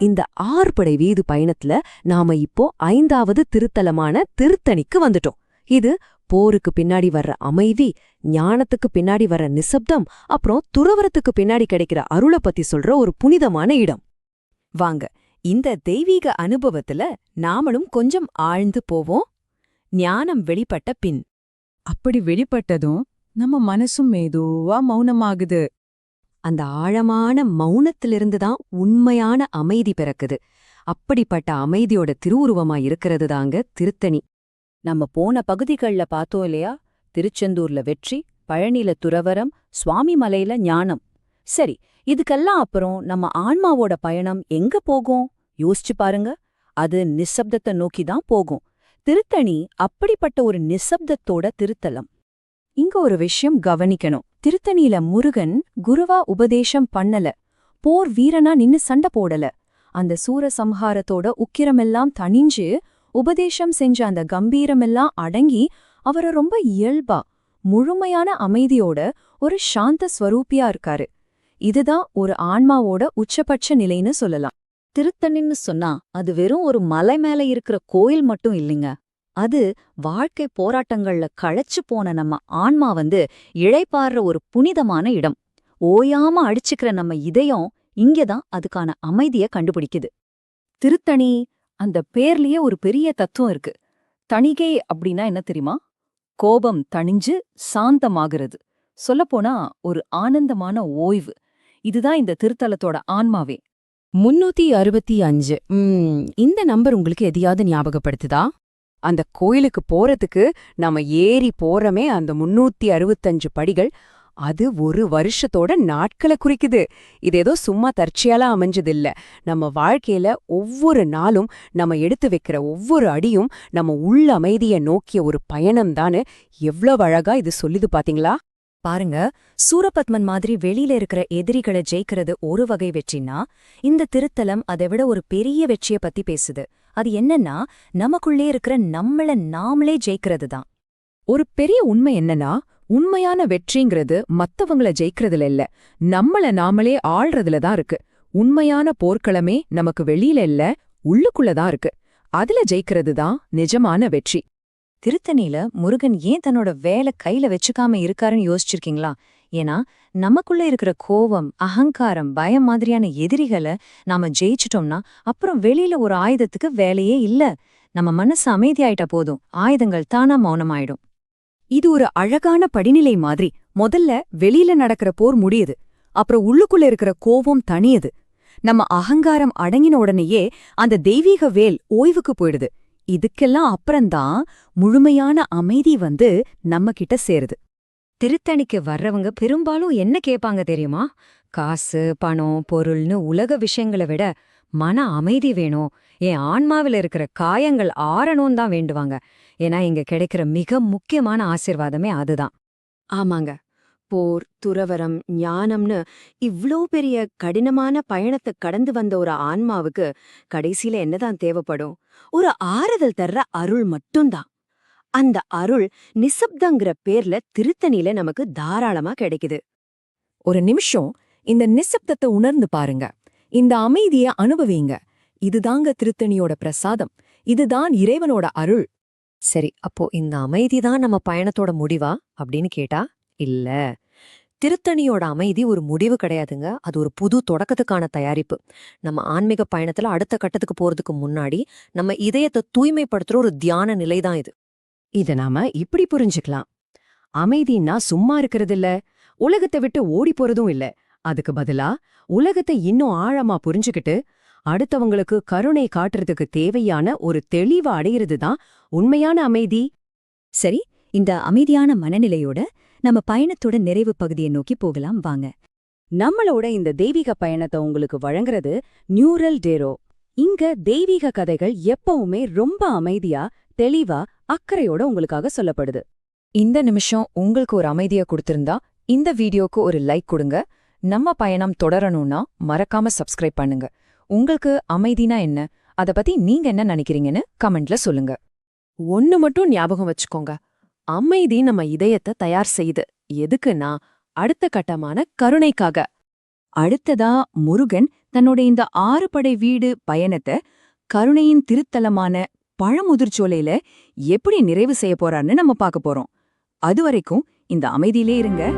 இந்த ஆறுபடை வீது பயணத்துல நாம இப்போ ஐந்தாவது திருத்தலமான திருத்தணிக்கு வந்துட்டோம். இது போருக்கு பின்னாடி வர்ற அமைதி ஞானத்துக்கு பின்னாடி வர்ற நிசப்தம் அப்புறம் துறவரத்துக்கு பின்னாடி கிடைக்கிற அருளை பத்தி சொல்ற ஒரு புனிதமான இடம். வாங்க இந்த தெய்வீக அனுபவத்துல நாமளும் கொஞ்சம் ஆழ்ந்து போவோம். ஞானம் வெளிப்பட்ட பின். அப்படி வெளிப்பட்டதும் நம்ம மனசும் மெதுவா மௌனமாகுது. அந்த ஆழமான மௌனத்திலிருந்து தான் உண்மையான அமைதி பிறக்குது. அப்படிப்பட்ட அமைதியோட திருவுருவமா இருக்கிறது தாங்க திருத்தணி. நம்ம போன பகுதிகள்ல பார்த்தோம் இல்லையா? திருச்செந்தூர்ல வெற்றி பழனில துறவரம் சுவாமி மலையில ஞானம். சரி இதுக்கெல்லாம் அப்புறம் நம்ம ஆன்மாவோட பயணம் எங்க போகும்? யோசிச்சு பாருங்க. அது நிசப்தத்தை நோக்கி தான் போகும். திருத்தணி அப்படிப்பட்ட ஒரு நிசப்தத்தோட திருத்தலம். இங்க ஒரு விஷயம் கவனிக்கணும். திருத்தணியில முருகன் குருவா உபதேசம் பண்ணல. போர் வீரனா நின்னு சண்டை போடல. அந்த சூரசம்ஹாரத்தோட உக்கிரமெல்லாம் தணிஞ்சு உபதேசம் செஞ்ச அந்த கம்பீரமெல்லாம் அடங்கி அவர ரொம்ப இயல்பா முழுமையான அமைதியோட ஒரு சாந்த ஸ்வரூபியா இருக்காரு. இதுதான் ஒரு ஆன்மாவோட உச்சபட்ச நிலைன்னு சொல்லலாம். திருத்தணின்னு சொன்னா அது வெறும் ஒரு மலை மேல இருக்கிற கோயில் மட்டும் இல்லைங்க. அது வாழ்க்கை போராட்டங்கள்ல களைச்சு போன நம்ம ஆன்மா வந்து இழைப்பாடுற ஒரு புனிதமான இடம். ஓயாம அடிச்சுக்கிற நம்ம இதயம் இங்கதான் அதுக்கான அமைதிய கண்டுபிடிக்குது. திருத்தணி அந்த பேர்லயே ஒரு பெரிய தத்துவம் இருக்கு. தணிகை அப்படின்னா என்ன தெரியுமா? கோபம் தணிஞ்சு சாந்தமாகிறது. சொல்லப்போனா ஒரு ஆனந்தமான ஓய்வு. இதுதான் இந்த திருத்தலத்தோட ஆன்மாவே. முன்னூத்தி அறுபத்தி அஞ்சு. இந்த நம்பர் உங்களுக்கு எதையாவது ஞாபகப்படுத்துதா? அந்த கோயிலுக்கு போறதுக்கு நாம ஏறி போறமே அந்த முன்னூத்தி அறுபத்தஞ்சு படிகள். அது ஒரு வருஷத்தோட நாட்களை குறிக்குது. இது ஏதோ சும்மா தற்செயலா அமைஞ்சதில்ல. நம்ம வாழ்க்கையில ஒவ்வொரு நாளும் நம்ம எடுத்து வைக்கிற ஒவ்வொரு அடியும் நம்ம உள்ள அமைதிய நோக்கிய ஒரு பயணம் தானு எவ்வளவு அழகா இது சொல்லுது பாத்தீங்களா? பாருங்க சூரபத்மன் மாதிரி வெளியில இருக்கிற எதிரிகளை ஜெயிக்கிறது ஒரு வகை வெற்றினா இந்த திருத்தலம் அதை விட ஒரு பெரிய வெற்றிய பத்தி பேசுது. அது என்னன்னா நமக்குள்ளே இருக்கிற நம்மள நாமளே ஜெயிக்கிறது தான் ஒரு பெரிய உண்மை என்னன்னா உண்மையான வெற்றிங்கிறது மத்தவங்கள ஜெயிக்கிறதுல இல்ல. நம்மள நாமளே ஆள்றதுல தான் இருக்கு. உண்மையான போர்க்களமே நமக்கு வெளியில இல்ல உள்ளுக்குள்ள தான் இருக்கு. அதுல ஜெயிக்கிறது தான் நிஜமான வெற்றி. திருத்தணியில முருகன் ஏன் தன்னோட வேலை கையில வச்சுக்காம இருக்காருன்னு யோசிச்சிருக்கீங்களா? ஏன்னா நமக்குள்ள இருக்கிற கோவம் அகங்காரம் பயம் மாதிரியான எதிரிகளை நாம ஜெயிச்சிட்டோம்னா அப்புறம் வெளியில ஒரு ஆயுதத்துக்கு வேலையே இல்ல. நம்ம மனசு அமைதியாயிட்டா போதும். ஆயுதங்கள் தானா மௌனமாயிடும். இது ஒரு அழகான படிநிலை மாதிரி. முதல்ல வெளியில நடக்கிற போர் முடியுது. அப்புறம் உள்ளுக்குள்ள இருக்கிற கோவம் தனியது நம்ம அகங்காரம் அடங்கின உடனேயே அந்த தெய்வீக வேல் ஓய்வுக்கு போயிடுது. இதுக்கெல்லாம் அப்புறம்தான் முழுமையான அமைதி வந்து நம்ம கிட்ட சேருது. திருத்தணிக்கு வர்றவங்க பெரும்பாலும் என்ன கேட்பாங்க தெரியுமா? காசு பணம் பொருள்னு உலக விஷயங்களை விட மன அமைதி வேணும். என் ஆன்மாவில் இருக்கிற காயங்கள் ஆறணும் தான் வேண்டுவாங்க. ஏன்னா இங்க கிடைக்கிற மிக முக்கியமான ஆசிர்வாதமே அதுதான். ஆமாங்க. போர் துறவரம் ஞானம்னு இவ்ளோ பெரிய கடினமான பயணத்தை கடந்து வந்த ஒரு ஆன்மாவுக்கு கடைசியில என்னதான் தேவைப்படும்? ஒரு ஆறுதல் தர்ற அருள் மட்டும்தான். அந்த அருள் நிசப்தங்கிற பேர்ல திருத்தணியில நமக்கு தாராளமா கிடைக்குது. ஒரு நிமிஷம் இந்த நிசப்தத்தை உணர்ந்து பாருங்க. இந்த அமைதிய அனுபவிங்க. இதுதாங்க திருத்தணியோட பிரசாதம். இதுதான் இறைவனோட அருள். சரி அப்போ இந்த அமைதி தான் நம்ம பயணத்தோட முடிவா? அப்படின்னு கேட்டா இல்ல. திருத்தணியோட அமைதி ஒரு முடிவு கிடையாதுங்க. அது ஒரு புது தொடக்கத்துக்கான தயாரிப்பு. நம்ம ஆன்மீக பயணத்துல அடுத்த கட்டத்துக்கு போறதுக்கு முன்னாடி நம்ம இதயத்தை தூய்மைப்படுத்துற ஒரு தியான நிலைதான் இது. இத நாம இப்படி புரிஞ்சுக்கலாம். அமைதின்னா சும்மா இருக்கிறதில்ல உலகத்தை விட்டு ஓடி போறதும் இல்ல. அதுக்கு பதிலா உலகத்தை இன்னும் ஆழமா புரிஞ்சுக்கிட்டு அடுத்தவங்களுக்கு கருணை காட்டுறதுக்கு தேவையான ஒரு தெளிவை அடையிறது தான் உண்மையான அமைதி. சரி இந்த அமைதியான மனநிலையோட நம்ம பயணத்தோட நிறைவு பகுதியை நோக்கி போகலாம் வாங்க. நம்மளோட இந்த தெய்வீக பயணத்தை உங்களுக்கு வழங்குறது நியூரல் டேரோ. இங்க தெய்வீக கதைகள் எப்பவுமே ரொம்ப அமைதியா தெளிவா அக்கறையோட உங்களுக்காக சொல்லப்படுது. இந்த நிமிஷம் உங்களுக்கு ஒரு அமைதியை கொடுத்திருந்தா இந்த வீடியோக்கு ஒரு லைக் கொடுங்க. நம்ம பயணம் தொடரணும்னா மறக்காம சப்ஸ்கிரைப் பண்ணுங்க. உங்களுக்கு அமைதினா என்ன? அத பத்தி நீங்க என்ன நினைக்கிறீங்கன்னு கமெண்ட்ல சொல்லுங்க. ஒன்னு மட்டும் ஞாபகம் வச்சுக்கோங்க. அமைதி நம்ம இதயத்தை தயார் செய்யுது எதுக்குன்னா அடுத்த கட்டமான கருணைக்காக. அடுத்ததா முருகன் தன்னோட இந்த ஆறு படை வீடு பயணத்தை கருணையின் திருத்தலமான பழமுதிர்ச்சோலையில எப்படி நிறைவு செய்ய போறான்னு நம்ம பார்க்க போறோம். அதுவரைக்கும் இந்த அமைதியிலே இருங்க.